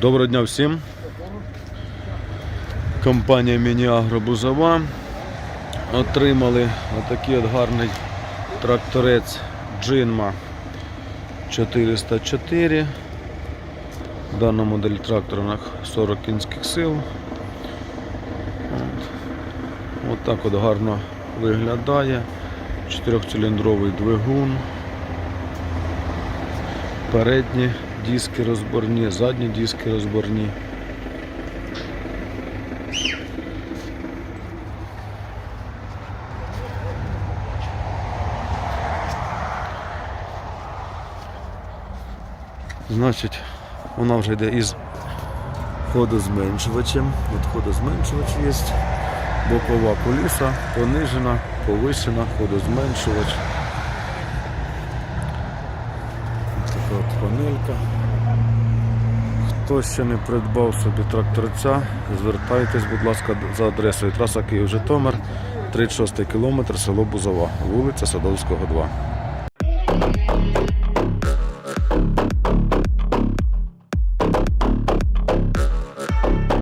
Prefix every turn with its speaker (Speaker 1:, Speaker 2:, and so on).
Speaker 1: Доброго дня всім. Компанія Мініагро Бузова. Отримали отакий от гарний тракторець Джинма 404. Дана модель трактора на 40 кінських сил. От. От от гарно виглядає. Чотирьохциліндровий двигун. Передні диски розборні, задні диски розборні. Значить, вона вже йде із ходозменшувачем. От ходозменшувач є. Бокова коліса, понижена, повишена, ходозменшувач. Така от панелька. Хто ще не придбав собі тракторця, звертайтесь, будь ласка, за адресою траса Київ Житомир, 36 кілометр, село Бузова, вулиця Садовського, 2.